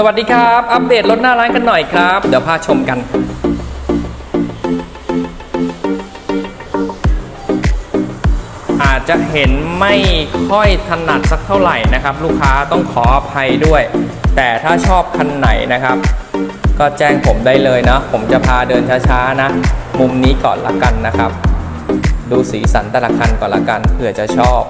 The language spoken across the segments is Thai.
สวัสดีครับ อัปเดตรถหน้าร้านกันหน่อยครับ เดี๋ยวพาชมกันอาจจะเห็นไม่ค่อยถนัดสักเท่าไหร่นะครับ ลูกค้าต้องขออภัยด้วย แต่ถ้าชอบคันไหนนะครับ ก็แจ้งผมได้เลยนะ ผมจะพาเดินช้าๆนะ มุมนี้ก่อนละกันนะครับ ดูสีสันแต่ละคันก่อนละกันเผื่อจะชอบ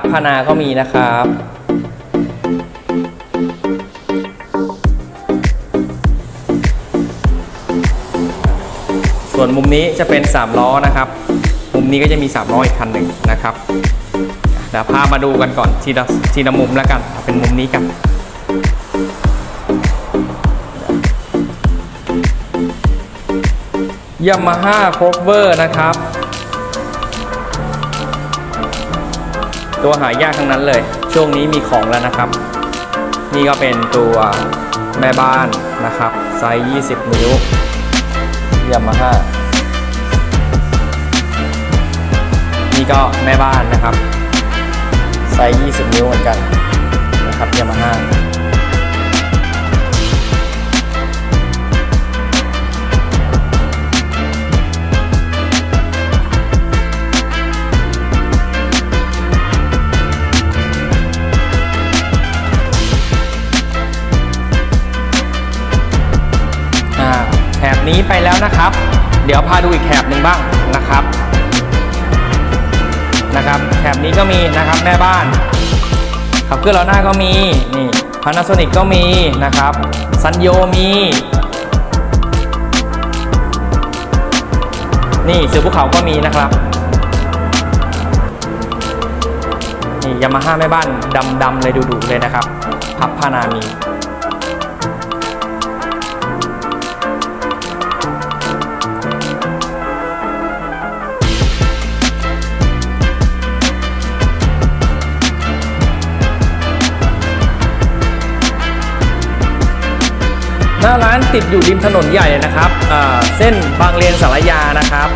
พับพนาก็มีนะครับส่วนมุมนี้จะเป็น 3 ล้อนะครับ มุมนี้ก็จะมี 3 ล้ออีกคันหนึ่งนะครับ เดี๋ยวพามาดูกันก่อนทีละทีละมุมแล้วกัน เป็นมุมนี้กันยามาฮ่าโคเวอร์นะครับ ตัวหายากทั้งนั้นเลย ช่วงนี้มีของแล้วนะครับ นี่ก็เป็นตัวแม่บ้านนะครับไซส์ 20 นิ้วยามาฮ่านี่ก็แม่บ้านนะครับ ไซส์ 20 นิ้วเหมือนกันนะครับยามาฮ่า แถบนี้ไปแล้วนะครับ เดี๋ยวพาดูอีกแถบหนึ่งบ้างนะครับนะครับแถบนี้ก็มีนะครับแม่บ้านขับเคลื่อนล้อหน้าก็มีนี่ Panasonic ก็มีนะครับซันโยมีนี่เสือภูเขาก็มีนะครับนี่ยามาฮ่าแม่บ้านดำๆเลยดุๆเลยนะครับ พับพานามี หน้าร้านติดอยู่ริมถนนใหญ่นะครับเส้นบางเลนสารยานะครับ